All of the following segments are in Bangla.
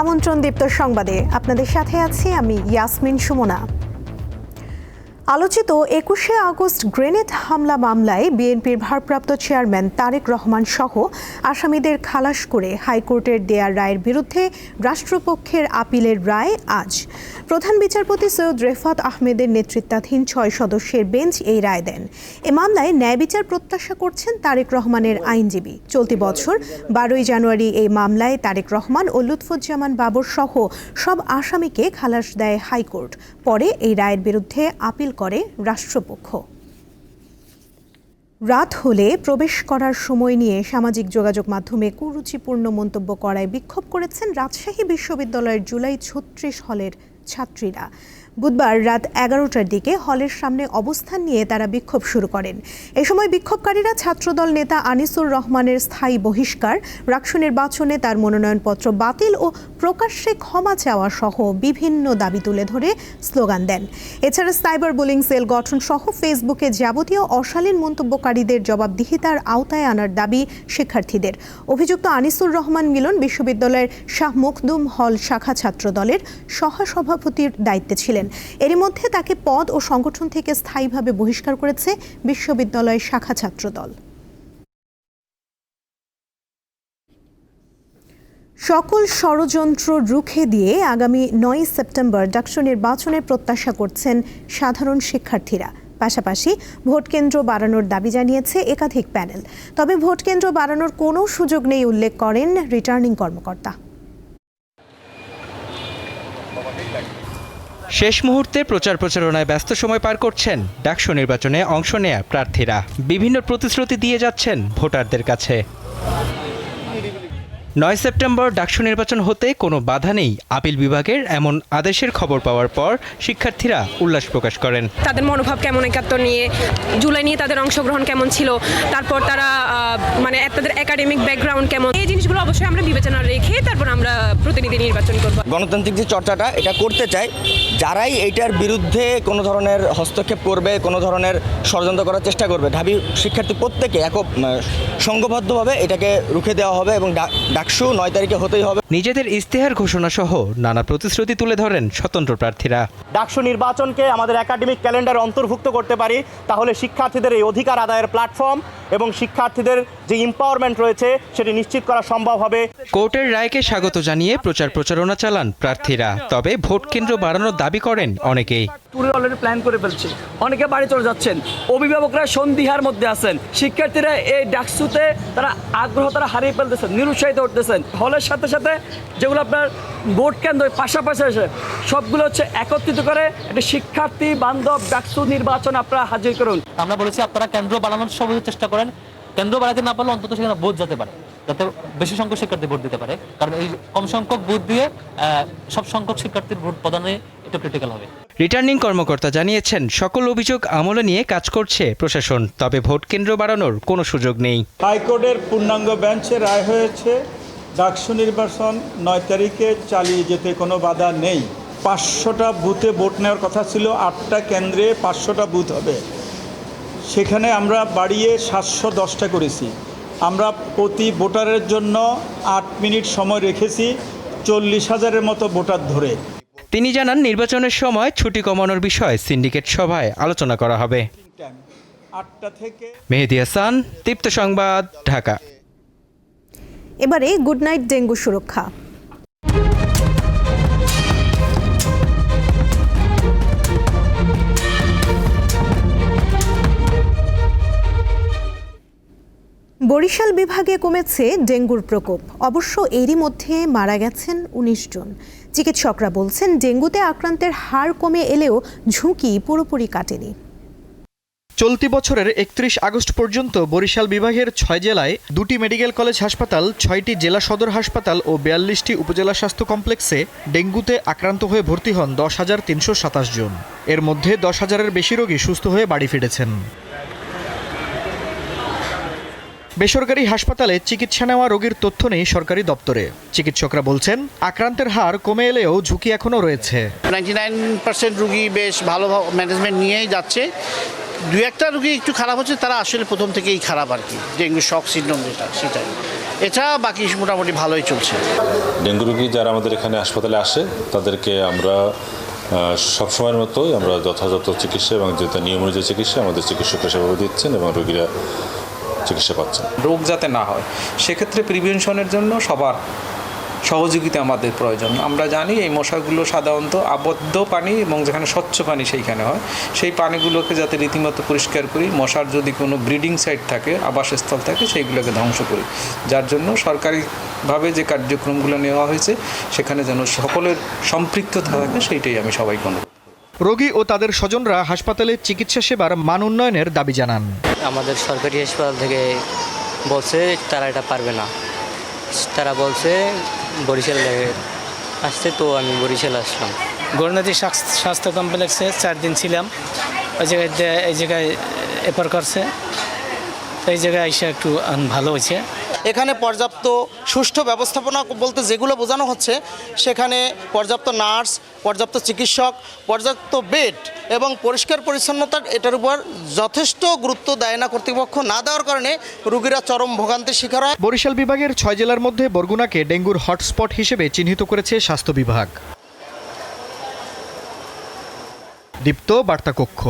আমন্ত্রণ দীপ্ত সংবাদে। আপনাদের সাথে আছি আমি ইয়াসমিন সুমনা। আলোচিত একুশে আগস্ট গ্রেনেড হামলা মামলায় বিএনপির ভারপ্রাপ্ত চেয়ারম্যান তারেক রহমান সহ আসামিদের খালাস করে হাইকোর্টের দেয়ার রায়ের বিরুদ্ধে রাষ্ট্রপক্ষের আপিলের রায় আজ। প্রধান বিচারপতি সৈয়দ রেফাত আহমেদের নেতৃত্বাধীন ছয় সদস্যের বেঞ্চ এই রায় দেন। এ মামলায় ন্যায় বিচার প্রত্যাশা করছেন তারেক রহমানের আইনজীবী। চলতি বছর, বারোই জানুয়ারি এই মামলায় তারেক রহমান ও লুৎফুজ্জামান বাবর সহ সব আসামিকে খালাস দেয় হাইকোর্ট। পরে এই রায়ের বিরুদ্ধে আপিল করে রাষ্ট্রপক্ষ। রাত হলে প্রবেশ করার সময় নিয়ে সামাজিক যোগাযোগ মাধ্যমে কুরুচিপূর্ণ মন্তব্য করায় বিক্ষোভ করেছেন রাজশাহী বিশ্ববিদ্যালয়ের জুলাই ছত্রিশ হলের ছাত্রীরা। বুধবার রাত এগারোটার দিকে হলের সামনে অবস্থান নিয়ে তারা বিক্ষোভ শুরু করেন। এ সময় বিক্ষোভকারীরা ছাত্রদল নেতা আনিসুর রহমানের স্থায়ী বহিষ্কার রাকসু নির্বাচনে তার মনোনয়নপত্র বাতিল ও প্রকাশ্যে ক্ষমা চাওয়া সহ বিভিন্ন দাবি তুলে ধরে স্লোগান দেন। এছাড়া সাইবার বুলিং সেল গঠন সহ ফেসবুকে যাবতীয় অশালীন মন্তব্যকারীদের জবাবদিহিতার আওতায় আনার দাবি শিক্ষার্থীদের। অভিযুক্ত আনিসুর রহমান মিলন বিশ্ববিদ্যালয়ের শাহ মখদুম হল শাখা ছাত্রদলের সহসভাপতির দায়িত্বে ছিলেন। এরই মধ্যে তাকে পদ ও সংগঠন থেকে স্থায়ীভাবে বহিষ্কার করেছে বিশ্ববিদ্যালয়ের শাখা ছাত্র দল সকল ষড়যন্ত্র রুখে দিয়ে আগামী নয় সেপ্টেম্বর ডাকসু নির্বাচনের প্রত্যাশা করছেন সাধারণ শিক্ষার্থীরা। পাশাপাশি ভোট কেন্দ্র বাড়ানোর দাবি জানিয়েছে একাধিক প্যানেল। তবে ভোট কেন্দ্র বাড়ানোর কোনো সুযোগ নেই উল্লেখ করেন রিটার্নিং কর্মকর্তা। শেষ মুহূর্তে প্রচার প্রচারণায় ব্যস্ত সময় পার করছেন ডাকসু নির্বাচনে অংশ নেয়া প্রার্থীরা। বিভিন্ন প্রতিশ্রুতি দিয়ে যাচ্ছেন ভোটারদের কাছে। নয় সেপ্টেম্বর ডাকসু নির্বাচন হতে কোনো বাধা নেই। আপিল বিভাগের এমন আদেশের খবর পাওয়ার পর শিক্ষার্থীরা উল্লাস প্রকাশ করেন। তাদের মনোভাব কেমন একাত্তর নিয়ে জুলাই নিয়ে তাদের অংশগ্রহণ কেমন ছিল? তারপর তারা মানে তাদের একাডেমিক ব্যাকগ্রাউন্ড কেমন? এই জিনিসগুলো অবশ্যই আমরা বিবেচনা রেখে তারপর আমরা প্রতিনিধি নির্বাচন করব। গণতান্ত্রিক যে চর্চাটা এটা করতে চাই। যারাই এটার বিরুদ্ধে কোনো ধরনের হস্তক্ষেপ করবে কোনো ধরনের ষড়যন্ত্র করার চেষ্টা করবে ঢাবি শিক্ষার্থী প্রত্যেকে এক সংঘবদ্ধভাবে এটাকে রুখে দেওয়া হবে এবং ডাকসু নয় তারিখে হতেই হবে। নিজেদের ইস্তেহার ঘোষণা সহ নানা প্রতিশ্রুতি তুলে ধরেন স্বতন্ত্র প্রার্থীরা। ডাকসু নির্বাচনকে আমাদের একাডেমিক ক্যালেন্ডার অন্তর্ভুক্ত করতে পারি তাহলে শিক্ষার্থীদের এই অধিকার আদায়ের প্ল্যাটফর্ম এবং শিক্ষার্থীদের যে এম্পাওয়ারমেন্ট রয়েছে সেটি নিশ্চিত করা সম্ভব হবে। কোর্টের রায়কে স্বাগত জানিয়ে প্রচার প্রচারণা চালান প্রার্থীরা তবে ভোট কেন্দ্র বাড়ানোর দাবি করেন অনেকেই। ট্যুরে অলরেডি প্ল্যান করে ফেলছি। অনেকে বাড়ি চলে যাচ্ছেন। অভিভাবকরা সন্দিহার মধ্যে আছেন। শিক্ষার্থীরা এই ডাকসুতে তারা আগ্রহ তারা হারিয়ে ফেলতেছেন, নিরুৎসাহিত উঠতেছেন হলের সাথে সাথে যেগুলো আপনার ভোট কেন্দ্র পাশাপাশি আসে সবগুলো হচ্ছে একত্রিত করে একটা শিক্ষার্থী বান্ধব ডাকসু নির্বাচন আপনারা হাজির করুন। আমরা বলেছি আপনারা কেন্দ্র বানানোর সর্বোচ্চ চেষ্টা করেন। কেন্দ্র বাড়াতে না পারলে অন্তত সেখানে ভোট যেতে পারে, যাতে বেশি সংখ্যক শিক্ষার্থী ভোট দিতে পারে। কারণ এই কম সংখ্যক ভোট দিয়ে সব সংখ্যক শিক্ষার্থীর ভোট প্রদানে এটা ক্রিটিক্যাল হবে। রিটার্নিং কর্মকর্তা জানিয়েছেন, সকল অভিযোগ আমলে নিয়ে কাজ করছে প্রশাসন, তবে ভোট কেন্দ্র বাড়ানোর কোনো সুযোগ নেই। হাইকোর্টের পূর্ণাঙ্গ বেঞ্চে রায় হয়েছে, ডাকসু নির্বাচন নয় তারিখে চালিয়ে যেতে কোনো বাধা নেই। পাঁচশোটা বুথে ভোট নেওয়ার কথা ছিল, আটটা কেন্দ্রে পাঁচশোটা বুথ হবে। সেখানে আমরা বাড়িয়ে সাতশো দশটা করেছি। আমরা প্রতি ভোটারের জন্য আট মিনিট সময় রেখেছি, চল্লিশ হাজারের মতো ভোটার ধরে। তিনি জানান নির্বাচনের সময় ছুটি কমানোর বিষয়ে সিন্ডিকেট সভায় আলোচনা করা হবে। আটটা থেকে মেহেদি হাসান দীপ্ত সংবাদ ঢাকা। এবারে গুড নাইট ডেঙ্গু সুরক্ষা। বরিশাল বিভাগে কমেছে ডেঙ্গুর প্রকোপ। অবশ্য এরই মধ্যে মারা গেছেন উনিশ জন। চিকিৎসকরা বলছেন, ডেঙ্গুতে আক্রান্তের হার কমে এলেও ঝুঁকি পুরোপুরি কাটেনি। চলতি বছরের একত্রিশ আগস্ট পর্যন্ত বরিশাল বিভাগের ছয় জেলায় দুটি মেডিকেল কলেজ হাসপাতাল, ছয়টি জেলা সদর হাসপাতাল ও বিয়াল্লিশটি উপজেলা স্বাস্থ্য কমপ্লেক্সে ডেঙ্গুতে আক্রান্ত হয়ে ভর্তি হন দশ হাজার তিনশো সাতাশ জন। এর মধ্যে দশ হাজারের বেশি রোগী সুস্থ হয়ে বাড়ি ফিরেছেন। বেসরকারি হাসপাতালে চিকিৎসা নেওয়া রোগীর তথ্য নেই সরকারি দপ্তরে। চিকিৎসকরা বলছেন আক্রান্তের হার কমে এলেও ঝুঁকি এখনও রয়েছে। নাইনটি নাইন পার্সেন্ট রুগী বেশ ভালো ম্যানেজমেন্ট নিয়েই যাচ্ছে। দু একটা রুগী একটু খারাপ হচ্ছে তারা আসলে প্রথম থেকেই খারাপ আর কি। ডেঙ্গু শক সিন্ড্রোম যেটা সেটাই। এছাড়া বাকি মোটামুটি ভালোই চলছে। ডেঙ্গু রুগী যারা আমাদের এখানে হাসপাতালে আসে তাদেরকে আমরা সবসময়ের মতোই আমরা যথাযথ চিকিৎসা এবং যেটা নিয়ম অনুযায়ী চিকিৎসা আমাদের চিকিৎসক সেভাবে দিচ্ছেন এবং রোগীরা চিকিৎসা পাচ্ছেন। রোগ যাতে না হয়, সেক্ষেত্রে প্রিভেনশনের জন্য সবার সহযোগিতা আমাদের প্রয়োজন। আমরা জানি এই মশাগুলো সাধারণত আবদ্ধ পানি এবং যেখানে স্বচ্ছ পানি সেইখানে হয়। সেই পানিগুলোকে যাতে রীতিমতো পরিষ্কার করি, মশার যদি কোনো ব্রিডিং সাইট থাকে, আবাসস্থল থাকে, সেইগুলোকে ধ্বংস করি। যার জন্য সরকারিভাবে যে কার্যক্রমগুলো নেওয়া হয়েছে, সেখানে যেন সকলের সম্পৃক্ততা থাকে, সেইটাই আমি সবাইকে অনুরোধ রোগী ও তাদের স্বজনরা হাসপাতালে চিকিৎসা সেবার মান উন্নয়নের দাবি জানান। আমাদের সরকারি হাসপাতাল থেকে বলছে তারা এটা পারবে না। তারা বলছে বরিশাল আসতে তো আমি বরিশাল আসলাম। গৌরনদী স্বাস্থ্য কমপ্লেক্সে চার দিন ছিলাম। ওই জায়গায় এই জায়গায় এপার করছে। তো এই জায়গায় এসে একটু ভালো হয়েছে। এখানে পর্যাপ্ত সুষ্ঠু ব্যবস্থাপনা বলতে যেগুলো বোঝানো হচ্ছে, সেখানে পর্যাপ্ত নার্স, পর্যাপ্ত চিকিৎসক, পর্যাপ্ত বেড এবং পরিষ্কার পরিচ্ছন্নতার এটার উপর যথেষ্ট গুরুত্ব দেয় না কর্তৃপক্ষ। না দেওয়ার কারণে রোগীরা চরম ভোগান্তির শিকার হয়। বরিশাল বিভাগের ছয় জেলার মধ্যে বরগুনাকে ডেঙ্গুর হটস্পট হিসেবে চিহ্নিত করেছে স্বাস্থ্য বিভাগ। দীপ্ত বার্তাকক্ষ।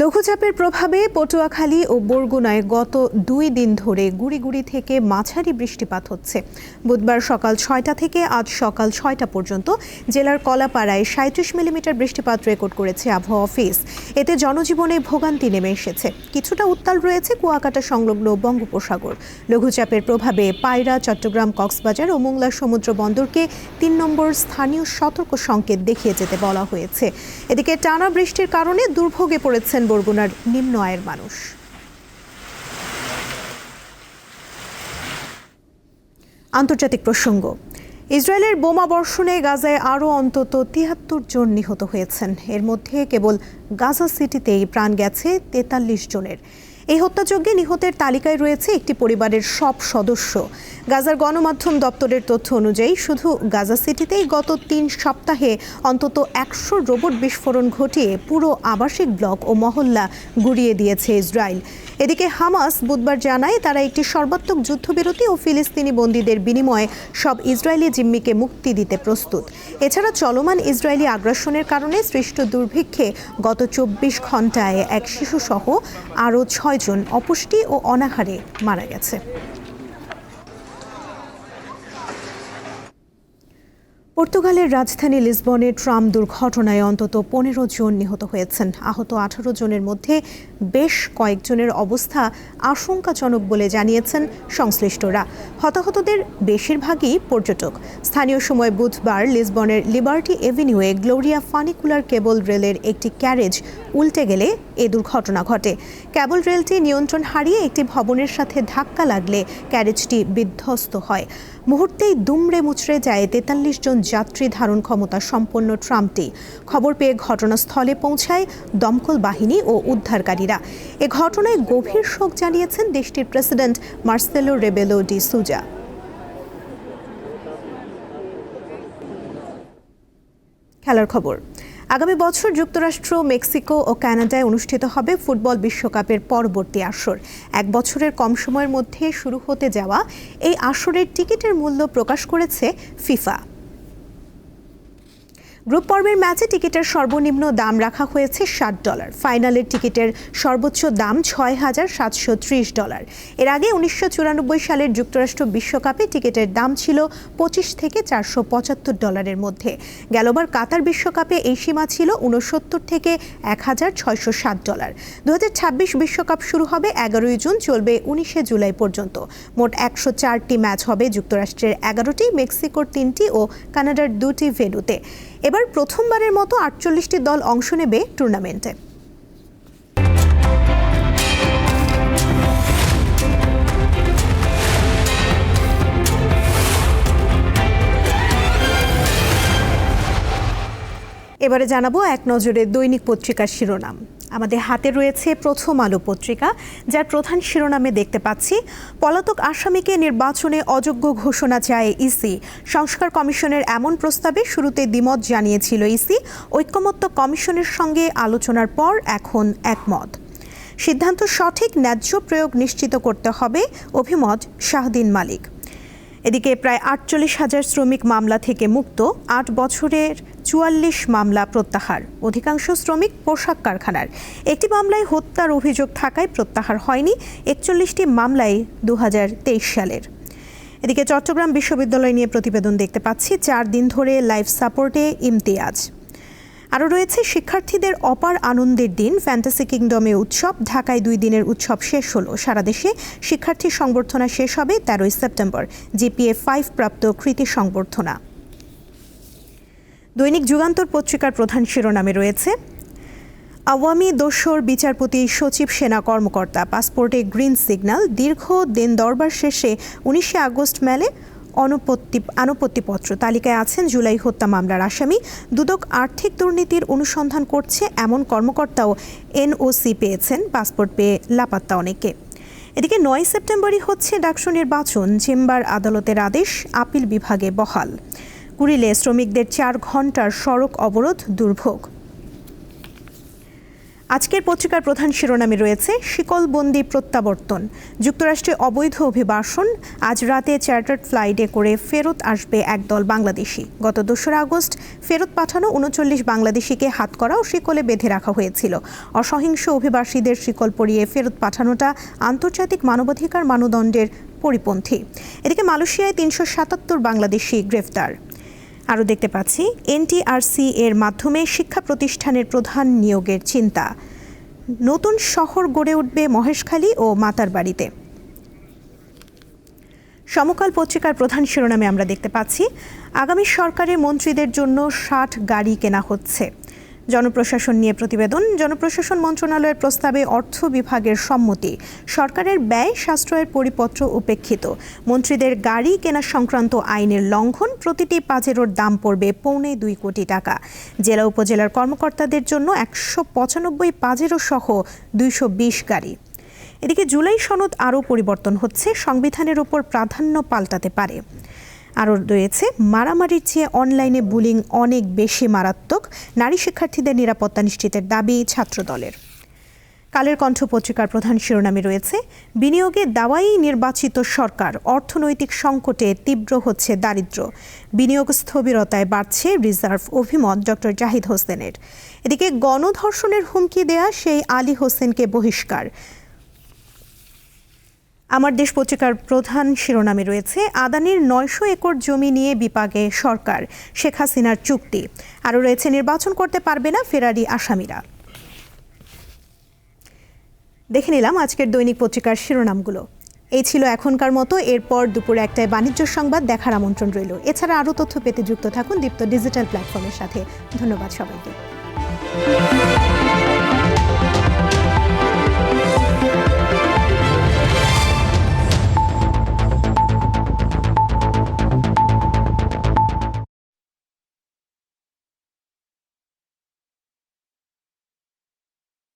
লঘুচাপের প্রভাবে পটুয়াখালী ও বরগুনায় গত দুই দিন ধরে গুড়ি গুড়ি থেকে মাঝারি বৃষ্টিপাত হচ্ছে। বুধবার সকাল ছয়টা থেকে আজ সকাল ছয়টা পর্যন্ত জেলার কলাপাড়ায় সাঁত্রিশ মিলিমিটার বৃষ্টিপাত রেকর্ড করেছে আবহাওয়া অফিস। এতে জনজীবনে ভোগান্তি নেমে এসেছে। কিছুটা উত্তাল রয়েছে কুয়াকাটা সংলগ্ন বঙ্গোপসাগর। লঘুচাপের প্রভাবে পায়রা, চট্টগ্রাম, কক্সবাজার ও মোংলা সমুদ্র বন্দরকে তিন নম্বর স্থানীয় সতর্ক সংকেত দেখিয়ে যেতে বলা হয়েছে। এদিকে টানা বৃষ্টির কারণে দুর্ভোগে পড়েছেন বরগুনার নিম্ন আয়ের মানুষ। আন্তর্জাতিক প্রসঙ্গ, ইসরায়েলের বোমা বর্ষণে গাজায় আরও অন্তত তিয়াত্তর জন নিহত হয়েছেন। এর মধ্যে কেবল গাজা সিটিতেই প্রাণ গেছে তেতাল্লিশ জনের। এই হত্যাযজ্ঞে নিহতের তালিকায় রয়েছে একটি পরিবারের সব সদস্য। গাজার গণমাধ্যম দপ্তরের তথ্য অনুযায়ী শুধু গাজা সিটিতেই গত তিন সপ্তাহে অন্তত একশো রোবট বিস্ফোরণ ঘটিয়ে পুরো আবাসিক ব্লক ও মহল্লা গুড়িয়ে দিয়েছে ইসরায়েল। এদিকে হামাস বুধবার জানায়, তারা একটি সর্বাত্মক যুদ্ধবিরতি ও ফিলিস্তিনি বন্দীদের বিনিময়ে সব ইসরায়েলি জিম্মিকে মুক্তি দিতে প্রস্তুত। এছাড়া চলমান ইসরায়েলি আগ্রাসনের কারণে সৃষ্ট দুর্ভিক্ষে গত চব্বিশ ঘন্টায় এক শিশুসহ আরও ছয়জন অপুষ্টি ও অনাহারে মারা গেছে। পর্তুগালের রাজধানী লিসবনে ট্রাম দুর্ঘটনায় অন্তত পনেরো জন নিহত হয়েছেন। আহত আঠারো জনের মধ্যে বেশ কয়েকজনের অবস্থা আশঙ্কাজনক বলে জানিয়েছেন সংশ্লিষ্টরা। হতাহতদের বেশিরভাগই পর্যটক। স্থানীয় সময় বুধবার লিসবনের লিবার্টি এভিনিউয়ে গ্লোরিয়া ফানিকুলার কেবল রেলের একটি ক্যারেজ উল্টে গেলে এ দুর্ঘটনা ঘটে। কেবল রেলটি নিয়ন্ত্রণ হারিয়ে একটি ভবনের সাথে ধাক্কা লাগলে ক্যারেজটি বিধ্বস্ত হয়। মুহূর্তেই দুমড়ে মুচড়ে যায় তেতাল্লিশ জন যাত্রী ধারণ ক্ষমতা সম্পন্ন ট্রামটি। খবর পেয়ে ঘটনাস্থলে পৌঁছায় দমকল বাহিনী ও উদ্ধারকারীরা। এ ঘটনায় গভীর শোক জানিয়েছেন দেশটির president Marcelo Rebelo de Sousa. খেলার খবর। আগামী বছর যুক্তরাষ্ট্র, মেক্সিকো ও কানাডায় অনুষ্ঠিত হবে ফুটবল বিশ্বকাপের পরবর্তী আসর। এক বছরের কম সময়ের মধ্যে শুরু হতে যাওয়া এই আসরের টিকিটের মূল্য প্রকাশ করেছে ফিফা। গ্রুপ পর্বের ম্যাচে টিকিটের সর্বনিম্ন দাম রাখা হয়েছে ষাট ডলার। ফাইনালের টিকিটের সর্বোচ্চ দাম ছয় হাজার সাতশো ত্রিশ ডলার। এর আগে উনিশশো চুরানব্বই সালের যুক্তরাষ্ট্র বিশ্বকাপে টিকিটের দাম ছিল পঁচিশ থেকে চারশো পঁচাত্তর ডলারের মধ্যে। গেলবার কাতার বিশ্বকাপে এই সীমা ছিল উনসত্তর থেকে এক হাজার ছয়শো সাত ডলার। দু বিশ্বকাপ শুরু হবে এগারোই জুন, চলবে উনিশে জুলাই পর্যন্ত। মোট একশো চারটি ম্যাচ হবে যুক্তরাষ্ট্রের এগারোটি, মেক্সিকোর তিনটি ও কানাডার দুটি ভেন্যুতে। এবার প্রথমবারের মতো আটচল্লিশটি দল অংশ নেবে টুর্নামেন্টে। এবারে জানাব এক নজরে দৈনিক পত্রিকার শিরোনাম। আমাদের হাতে রয়েছে প্রথম আলো পত্রিকা, যার প্রধান শিরোনামে দেখতে পাচ্ছি, পলাতক আসামিকে নির্বাচনে অযোগ্য ঘোষণা চায় ইসি। সংস্কার কমিশনের এমন প্রস্তাবে শুরুতে দ্বিমত জানিয়েছিল ইসি। ঐক্যমত্য কমিশনের সঙ্গে আলোচনার পর এখন একমত। সিদ্ধান্ত সঠিক, ন্যায্য প্রয়োগ নিশ্চিত করতে হবে, অভিমত শাহদিন মালিক। এদিকে প্রায় আটচল্লিশ হাজার শ্রমিক মামলা থেকে মুক্ত, আট বছরের চুয়াল্লিশ মামলা প্রত্যাহার। অধিকাংশ শ্রমিক পোশাক কারখানার। একটি মামলায় হত্যার অভিযোগ থাকায় প্রত্যাহার হয়নি। একচল্লিশটি মামলায় দু হাজার তেইশ সালের। এদিকে চট্টগ্রাম বিশ্ববিদ্যালয় নিয়ে প্রতিবেদন দেখতে পাচ্ছি, চার দিন ধরে লাইফ সাপোর্টে ইমতিয়াজ। আরও রয়েছে, শিক্ষার্থীদের অপার আনন্দের দিন, ফ্যান্টাসি কিংডমে উৎসব, ঢাকায় দুই দিনের উৎসব শেষ হলো। সারা দেশে শিক্ষার্থী সংবর্ধনা শেষ হবে তেরোই সেপ্টেম্বর। জিপিএ ফাইভ প্রাপ্ত কৃতি সংবর্ধনা। দৈনিক যুগান্তর পত্রিকার প্রধান শিরোনামে রয়েছে, আওয়ামী দোসর বিচারপতি সচিব সেনা কর্মকর্তা, পাসপোর্টে গ্রিন সিগন্যাল, দীর্ঘ দিন দরবার শেষে উনিশে আগস্ট মেলে অনুপত্তি আনুপত্তিপত্র। তালিকায় আছেন জুলাই হত্যা মামলার আসামি। দুদক আর্থিক দুর্নীতির অনুসন্ধান করছে এমন কর্মকর্তাও এনওসি পেয়েছেন। পাসপোর্ট পেয়ে লাপাত্তা অনেকে এদিকে নয় সেপ্টেম্বরই হচ্ছে ডাকসু নির্বাচন, চেম্বার আদালতের আদেশ, আপিল বিভাগে বহাল। কুড়িলে শ্রমিকদের চার ঘণ্টার সড়ক অবরোধ দুর্ভোগ। আজকের পত্রিকার প্রধান শিরোনামে রয়েছে শিকলবন্দি প্রত্যাবর্তন। যুক্তরাষ্ট্রে অবৈধ অভিবাসন। আজ রাতে চার্টার্ড ফ্লাইটে করে ফেরত আসবে একদল বাংলাদেশি। গত দোসরা আগস্ট ফেরত পাঠানো উনচল্লিশ বাংলাদেশিকে হাতকড়া ও শিকলে বেঁধে রাখা হয়েছিল। অসহিংস অভিবাসীদের শিকল পরিয়ে ফেরত পাঠানোটা আন্তর্জাতিক মানবাধিকার মানদণ্ডের পরিপন্থী। এদিকে মালয়েশিয়ায় তিনশো সাতাত্তর বাংলাদেশি গ্রেফতার। আরও দেখতে পাচ্ছি, এনটিআরসি এর মাধ্যমে শিক্ষা প্রতিষ্ঠানের প্রধান নিয়োগের চিন্তা। নতুন শহর গড়ে উঠবে মহেশখালী ও মাতার বাড়িতে। সমকাল পত্রিকার প্রধান শিরোনামে আমরা দেখতে পাচ্ছি, আগামী সরকারের মন্ত্রীদের জন্য ষাট গাড়ি কেনা হচ্ছে। জনপ্রশাসন নিয়ে প্রতিবেদন। জনপ্রশাসন মন্ত্রণালয়ের প্রস্তাবে অর্থ বিভাগের সম্মতি। সরকারের ব্যয়, সাশ্রয়ের পরিপত্র উপেক্ষিত। মন্ত্রীদের গাড়ি কেনা সংক্রান্ত আইনের লঙ্ঘন, প্রতিটি পাজেরোর দাম পড়বে পৌনে দুই কোটি টাকা। জেলা উপজেলার কর্মকর্তাদের জন্য একশো পঁচানব্বই পাজেরো সহ দুইশো বিশ গাড়ি। এদিকে জুলাই সনদ আরও পরিবর্তন হচ্ছে, সংবিধানের ওপর প্রাধান্য পাল্টাতে পারে। আরও রয়েছে, মারামারির চেয়ে অনলাইনে বুলিং অনেক বেশি মারাত্মক, নারী শিক্ষার্থীদের নিরাপত্তা নিশ্চিতের দাবি ছাত্রদলের। কালের কণ্ঠ পত্রিকার প্রধান শিরোনামে রয়েছে, বিনিয়োগে দাওয়াই নির্বাচিত সরকার, অর্থনৈতিক সংকটে তীব্র হচ্ছে দারিদ্র্য। বিনিয়োগ স্থবিরতায় বাড়ছে রিজার্ভ অভিমত ডক্টর জাহিদ হোসেনের। এদিকে গণধর্ষণের হুমকি দেয়া সেই আলী হোসেনকে বহিষ্কার। আমার দেশ পত্রিকার প্রধান শিরোনামে রয়েছে, আদানির নয়শো একর জমি নিয়ে বিপাকে সরকার, শেখ হাসিনার চুক্তি। আরও রয়েছে, নির্বাচন করতে পারবে না ফেরারি আসামিরা। দেখে নিলাম আজকের দৈনিক পত্রিকার শিরোনামগুলো। এই ছিল এখনকার মতো, এরপর দুপুরে একটায় বাণিজ্য সংবাদ, দেখার আমন্ত্রণ রইল। এছাড়া আরও তথ্য পেতে যুক্ত থাকুন দীপ্ত ডিজিটাল প্ল্যাটফর্মের সাথে। ধন্যবাদ সবাইকে।